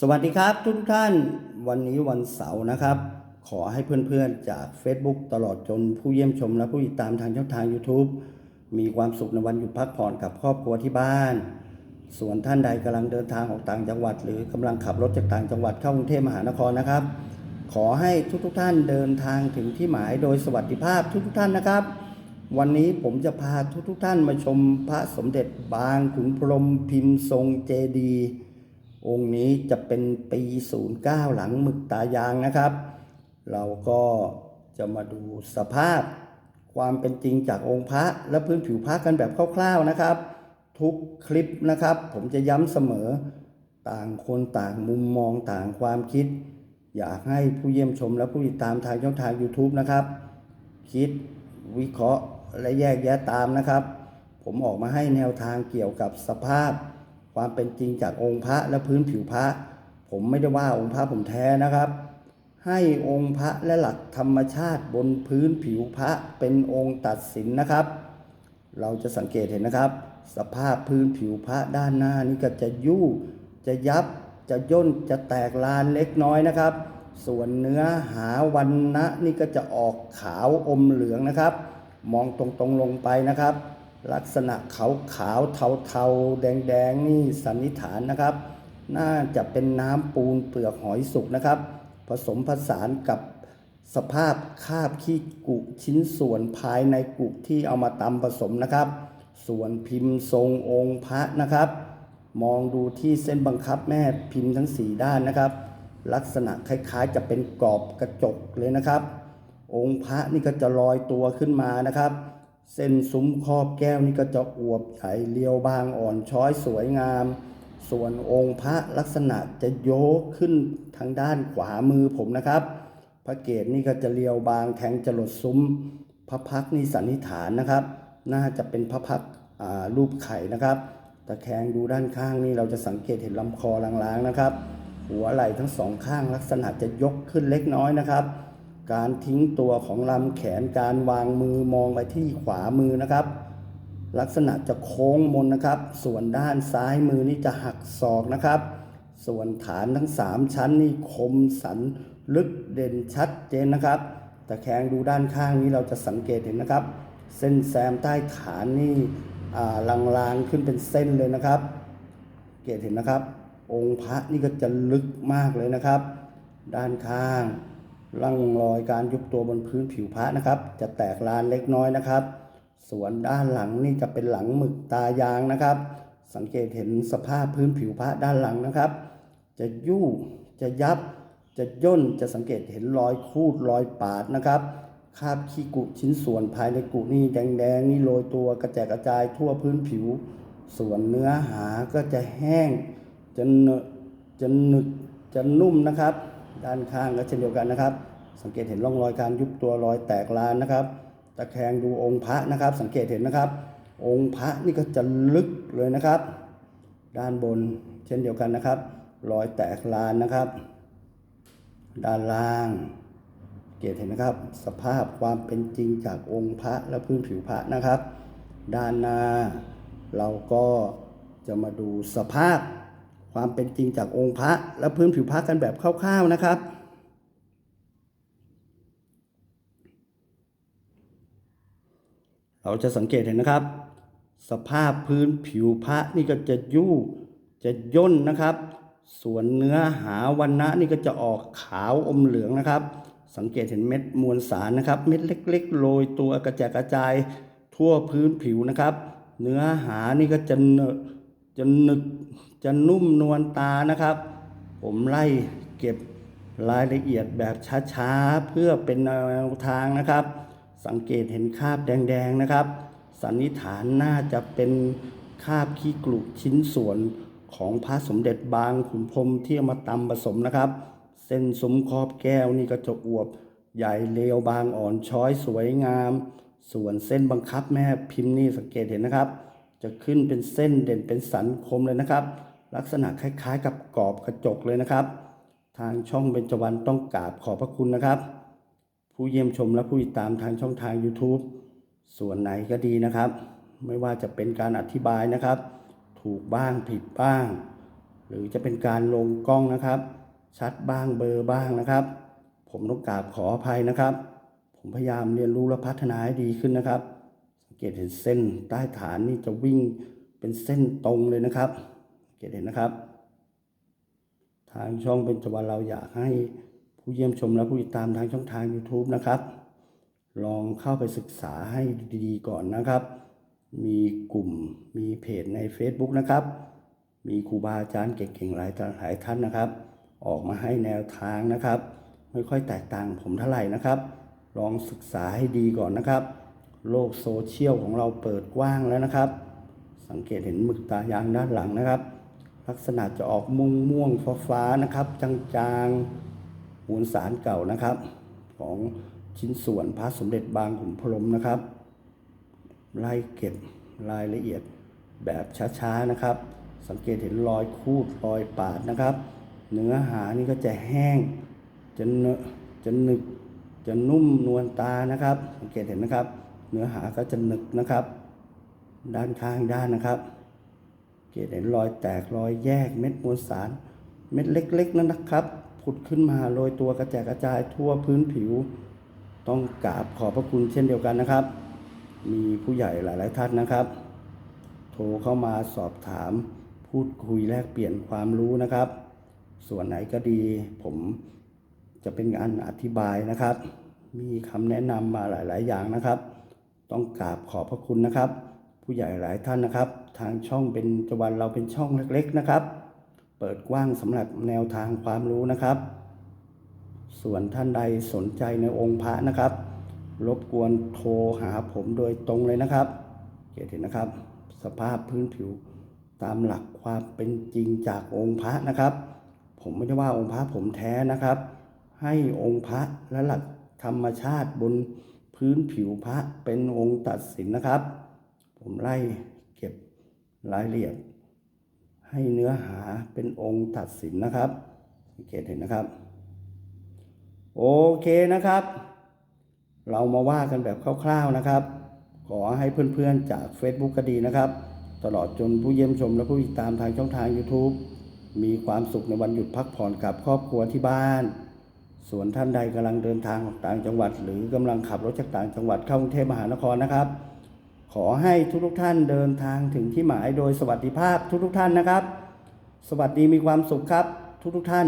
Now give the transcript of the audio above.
สวัสดีครับทุกท่านวันนี้วันเสาร์นะครับ ขอให้เพื่อนๆจาก Facebook ตลอดจนผู้เยี่ยมชมและผู้ติดตามทางช่องทาง YouTube มีความสุขในวันหยุดพักผ่อนกับครอบครัวที่บ้าน ส่วนท่านใดกำลังเดินทางออกต่างจังหวัด หรือกำลังขับรถจากต่างจังหวัดเข้ากรุงเทพมหานครนะครับ ขอให้ทุกๆท่านเดินทางถึงที่หมายโดยสวัสดิภาพทุกๆท่านนะครับ วันนี้ผมจะพาทุกๆท่านมาชมพระสมเด็จบางขุนพรหมพิมพ์ทรงเจดีย์ องค์นี้จะเป็นปี 09 หลังหมึกตายางนะครับ เราก็จะมาดูสภาพ ความเป็นจริงจากองค์พระและพื้นผิวพระกันแบบคร่าวๆนะครับ ทุกคลิปนะครับ ผมจะย้ำเสมอต่างคนต่างมุมมองต่างความคิด อยากให้ผู้เยี่ยมชมและผู้ติดตามทางช่องทาง YouTube นะครับ คิดวิเคราะห์และแยกแยะตามนะครับ ผมออกมาให้แนวทางเกี่ยวกับสภาพ ความเป็นจริงจากองค์พระและพื้นผิวพระ ผมไม่ได้ว่าองค์พระผมแท้นะครับ ให้องค์พระและหลักธรรมชาติบนพื้นผิวพระเป็นองค์ตัดสินนะครับ เราจะสังเกตเห็นนะครับ สภาพพื้นผิวพระด้านหน้านี่ก็จะยู่จะยับจะย่นจะแตกลานเล็กน้อยนะครับ ส่วนเนื้อหาวันนะนี่ก็จะออกขาวอมเหลืองนะครับ มองตรงๆลงไปนะครับ ลักษณะขาวขาวๆเทาๆแดงนี่สันนิษฐานนะครับ น่าจะเป็นน้ำปูนเปลือกหอยสุกนะครับ ผสมผสานกับสภาพคาบขี้กุชิ้นส่วนภายในกุที่เอามาตำผสมนะครับ ส่วนพิมพ์ทรงองค์พระนะครับ มองดูที่เส้นบังคับแม่พิมพ์ทั้งสีด้านนะครับ ลักษณะคล้ายๆ จะเป็นกรอบกระจกเลยนะครับ องค์พระนี่ก็จะลอยตัวขึ้นมานะครับ เส้นซุ้มครอบแก้วนี่ก็จะอวบใหญ่เรียวบางอ่อนช้อยสวยงาม ส่วนองค์พระลักษณะจะโยกขึ้นทางด้านขวามือผมนะครับ พระเกศนี่ก็จะเรียวบางแทงจรดซุ้ม พระพักนี่สันนิษฐานนะครับ น่าจะเป็นพระพักอ่ารูปไข่นะครับตะแคงดูด้านข้างนี่เราจะสังเกตเห็นลำคอลางๆนะครับ หัวไหล่ทั้งสองข้างลักษณะจะยกขึ้นเล็กน้อยนะครับ การทิ้งตัวของลำแขนการวางมือมองไปที่ขวามือนะครับ ลักษณะจะโค้งมนนะครับ ส่วนด้านซ้ายมือนี่จะหักศอกนะครับ ส่วนฐานทั้ง 3 ชั้นนี่คมสันลึกเด่นชัดเจนนะครับตะแคงดูด้านข้างนี้เราจะสังเกตเห็นนะครับ เส้นแซมใต้ฐานนี่ลางๆขึ้นเป็นเส้นเลยนะครับ เกตเห็นนะครับ องค์พระนี่ก็จะลึกมากเลยนะครับ ด้านข้าง ร่องรอยการยุบตัวบนพื้นผิวพระนะครับ จะแตกลานเล็กน้อยนะครับ ส่วนด้านหลังนี่จะเป็นหลังหมึกตายางนะครับ สังเกตเห็นสภาพพื้นผิวพระด้านหลังนะครับ จะยู่จะยับ จะย่นจะสังเกตเห็นรอยคูดรอยปาดนะครับคาบขี้กุชิ้นส่วนภายในกุนี่แดงๆนี่โรยตัวกระจายกระจายทั่วพื้นผิว ส่วนเนื้อหาก็จะแห้งจะเนอจะหนึกจะนุ่มนะครับ ด้านข้างก็เช่นเดียวกันนะครับ สังเกตเห็นร่องรอยการยุบตัวรอยแตกลานนะครับ ตะแคงดูองค์พระนะครับ สังเกตเห็นนะครับ องค์พระนี่ก็จะลึกเลยนะครับ ด้านบนเช่นเดียวกันนะครับ รอยแตกลานนะครับ ด้านล่างเกตเห็นนะครับ สภาพความเป็นจริงจากองค์พระและพื้นผิวพระนะครับ ด้านหน้าเราก็จะมาดูสภาพ ความเป็นจริงจากองค์พระ และพื้นผิวพระกันแบบคร่าวๆนะครับ เราจะสังเกตเห็นนะครับ สภาพพื้นผิวพระนี่ก็จะยู่จะย่นนะครับ ส่วนเนื้อหาวันนะนี่ก็จะออกขาวอมเหลืองนะครับ สังเกตเห็นเม็ดมวลสารนะครับ เม็ดเล็ก ๆ โรยตัวกระจายกระจายทั่วพื้นผิวนะครับ เนื้อหานี่ก็จะเนอะ จะหนึกจะนุ่มนวลตานะครับ ผมไล่เก็บรายละเอียดแบบช้าๆ เพื่อเป็นแนวทางนะครับ สังเกตเห็นคราบแดงๆนะครับ สันนิษฐานน่าจะเป็นคราบขี้กลุชิ้นส่วนของพระสมเด็จบางขุนพรหมที่เอามาตำผสมนะครับ เส้นสมคอบแก้วนี่ก็จะอวบใหญ่เลวบางอ่อนช้อยสวยงาม ส่วนเส้นบังคับแม่พิมพ์นี่สังเกตเห็นนะครับ จะขึ้นเป็นเส้นเด่นเป็นสันคมเลยนะครับ ลักษณะคล้ายๆ กับกรอบกระจกเลยนะครับ ทางช่องเบญจวรรณต้องกราบขอบพระคุณนะครับ ผู้เยี่ยมชมและผู้ติดตามทางช่องทาง YouTube ส่วนไหนก็ดีนะครับ ไม่ว่าจะเป็นการอธิบายนะครับ ถูกบ้างผิดบ้าง หรือจะเป็นการลงกล้องนะครับ ชัดบ้างเบลอร์บ้างนะครับ ผมต้องกราบขออภัยนะครับ ผมพยายามเรียนรู้และพัฒนาให้ดีขึ้นนะครับ เกตเห็นเส้นใต้ฐานนี่จะวิ่งเป็นเส้นตรงเลยนะครับ เกตเห็นนะครับ ทางช่องเป็นจวันเราอยากให้ผู้เยี่ยมชมและผู้ติดตามทางช่องทาง YouTube นะครับ ลองเข้าไปศึกษาให้ดีๆก่อนนะครับ มีกลุ่มมีเพจใน Facebook นะครับ มีครูบาอาจารย์เก่งๆหลายหลายท่านนะครับ ออกมาให้แนวทางนะครับ ไม่ค่อยแตกต่างผมเท่าไหร่นะครับ ลองศึกษาให้ดีก่อนนะครับ โลกโซเชียลของเราเปิดกว้างแล้วนะครับ สังเกตเห็นหมึกตายางด้านหลังนะครับ ลักษณะจะออกม่วงม่วงฟ้าฟ้าๆนะครับ จางๆมูลสารเก่านะครับ ของชิ้นส่วนพระสมเด็จบางขุนพรหมนะครับ ไล่เก็บรายละเอียดแบบช้าๆนะครับ สังเกตเห็นรอยคูดรอยปาดนะครับ เนื้อหานี่ก็จะแห้งจะเนจะหนึกจะนุ่มนวลตานะครับ สังเกตเห็นนะครับ เนื้อหาก็จะหนึกนะครับ ด้านข้างด้านนะครับ เกตเห็นรอยแตกรอยแยกเม็ดมวลสาร เม็ดเล็กๆ นั่นนะครับผุดขึ้นมาโรยตัวกระจายกระจายทั่วพื้นผิว ต้องกราบขอบพระคุณเช่นเดียวกันนะครับ มีผู้ใหญ่หลาย ๆ ท่านนะครับ โทรเข้ามาสอบถามพูดคุยแลกเปลี่ยนความรู้นะครับ ส่วนไหนก็ดี ผมจะเป็นงานอธิบายนะครับ มีคำแนะนำมาหลาย ๆ อย่างนะครับ ต้องกราบขอบพระคุณนะครับ ผู้ใหญ่หลายท่านนะครับ ทางช่องเป็นจวันเราเป็นช่องเล็ก ๆนะครับ เปิดกว้างสำหรับแนวทางความรู้นะครับ ส่วนท่านใดสนใจในองค์พระนะครับ รบกวนโทรหาผมโดยตรงเลยนะครับเห็นนะครับ สภาพพื้นผิวตามหลักความเป็นจริงจากองค์พระนะครับ ผมไม่ได้ว่าองค์พระผมแท้นะครับ ให้องค์พระและหลักธรรมชาติบน พื้นผิวพระเป็นองค์ตัดสินนะครับ ผมไล่เก็บรายละเอียด ให้เนื้อหาเป็นองค์ตัดสินนะครับสังเกตเห็นนะครับ โอเคนะครับ เรามาว่ากันแบบคร่าวๆนะครับ ขอให้เพื่อนๆจาก Facebook ก็ดีนะครับ ตลอดจนผู้เยี่ยมชมและผู้ติดตามทางช่องทาง YouTube มีความสุขในวันหยุดพักผ่อนกับครอบครัวที่บ้าน ส่วนท่านใดกำลังเดินทางออกต่างจังหวัด หรือกำลังขับรถจากต่างจังหวัดเข้ากรุงเทพมหานครนะครับ ขอให้ทุกๆท่านเดินทางถึงที่หมายโดยสวัสดิภาพทุกๆท่านนะครับ สวัสดีมีความสุขครับทุกๆท่าน